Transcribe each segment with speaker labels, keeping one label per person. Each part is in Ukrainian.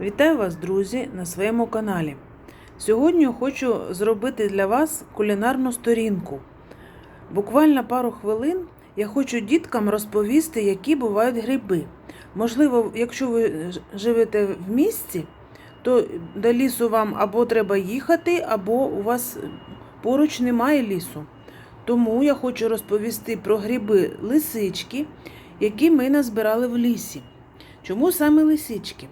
Speaker 1: Вітаю вас, друзі, на своєму каналі. Сьогодні хочу зробити для вас кулінарну сторінку. Буквально пару хвилин я хочу діткам розповісти, які бувають гриби. Можливо, якщо ви живете в місті, то до лісу вам або треба їхати, або у вас поруч немає лісу. Тому я хочу розповісти про гриби лисички, які ми назбирали в лісі. Чому саме лисички?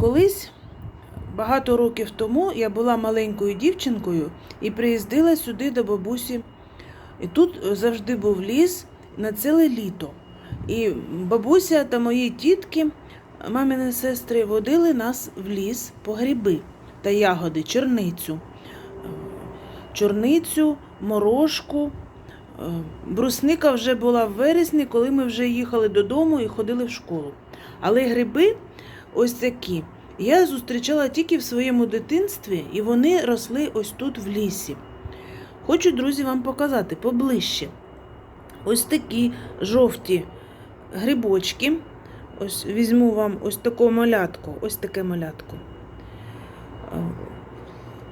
Speaker 1: Колись, багато років тому, я була маленькою дівчинкою і приїздила сюди до бабусі. І тут завжди був ліс на ціле літо. І бабуся та мої тітки, мамини сестри, водили нас в ліс по гриби та ягоди, чорницю. Чорницю, морошку. Е, Брусника вже була в вересні, коли ми вже їхали додому і ходили в школу. Але гриби ось такі. Я зустрічала тільки в своєму дитинстві, і вони росли ось тут в лісі. Хочу, друзі, вам показати поближче. Ось такі жовті грибочки. Ось візьму вам ось таку малятку, ось таке малятко.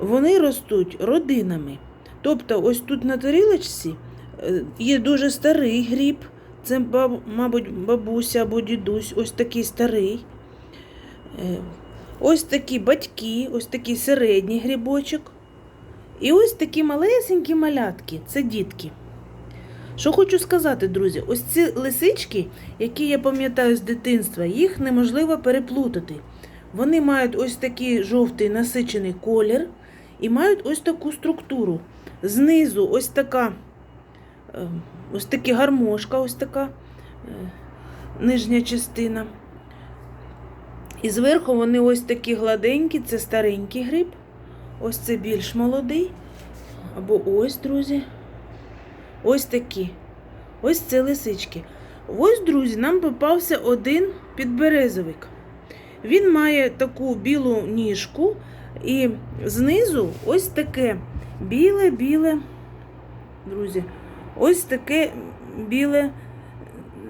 Speaker 1: Вони ростуть родинами. Тобто, ось тут на тарілочці е, є дуже старий гриб. Це, мабуть, бабуся або дідусь, ось такий старий. Е, Ось такі батьки, ось такий середній грибочок. І ось такі малесенькі малятки це дітки. Що хочу сказати, друзі, ось ці лисички, які я пам'ятаю з дитинства, їх неможливо переплутати. Вони мають ось такий жовтий насичений колір і мають ось таку структуру. Знизу ось така, е, ось такі гармошка, ось така е, нижня частина. І зверху вони ось такі гладенькі, це старенький гриб. Ось це більш молодий. Або ось, друзі. Ось такі. Ось це лисички. Ось, друзі, нам попався один підберезовик. Він має таку білу ніжку, і знизу ось таке біле-біле, друзі, ось таке біле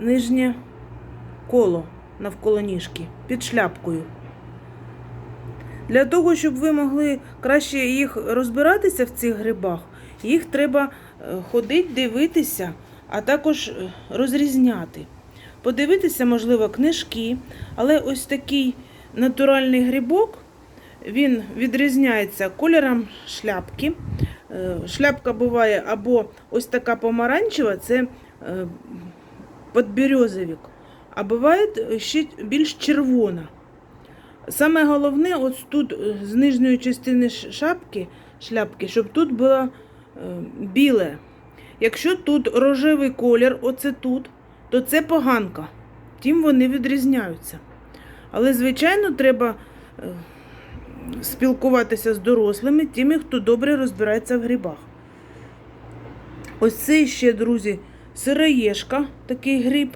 Speaker 1: нижнє коло навколо ніжки під шляпкою. Для того, щоб ви могли краще їх розбиратися в цих грибах, їх треба е, ходити, дивитися, а також е, розрізняти. Подивитися, можливо, книжки, але ось такий натуральний грибок, він відрізняється кольором шляпки. Е, Шляпка буває або ось така помаранчева, це подберезовик, а буває ще більш червона. Саме головне, ось тут е, з нижньої частини шапки, шляпки, щоб тут було е, біле. Якщо тут рожевий колір, оце тут, то це поганка. Тим вони відрізняються. Але, звичайно, треба е, спілкуватися з дорослими, тими, хто добре розбирається в грибах. Ось це ще, друзі, сироєшка, такий гриб.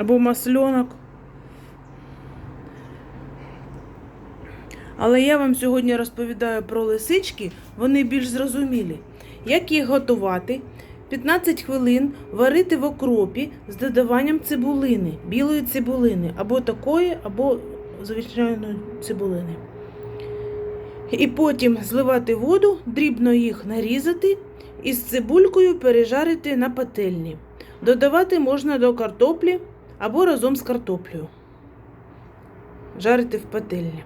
Speaker 1: Або масльонок. Але я вам сьогодні розповідаю про лисички, вони більш зрозумілі. Як їх готувати? 15 хвилин варити в окропі з додаванням цибулини, білої цибулини, або такої, або звичайної цибулини. І потім зливати воду, дрібно їх нарізати і з цибулькою пережарити на пательні. Додавати можна до картоплі або разом з картоплею. Жарити в пательні.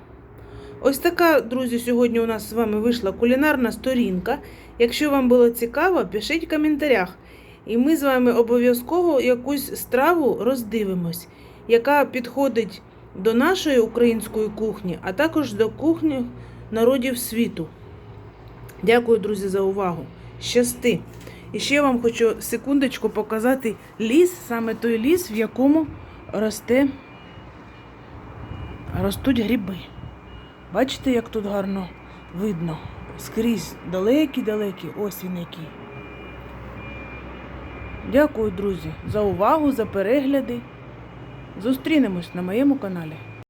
Speaker 1: Ось така, друзі, сьогодні у нас з вами вийшла кулінарна сторінка. Якщо вам було цікаво, пишіть в коментарях. І ми з вами обов'язково якусь страву роздивимось, яка підходить до нашої української кухні, а також до кухні народів світу. Дякую, друзі, за увагу. Щасти! І ще вам хочу секундочку показати ліс, саме той ліс, в якому росте, ростуть гриби. Бачите, як тут гарно видно? Скрізь далекі-далекі, ось він який. Дякую, друзі, за увагу, за перегляди. Зустрінемось на моєму каналі.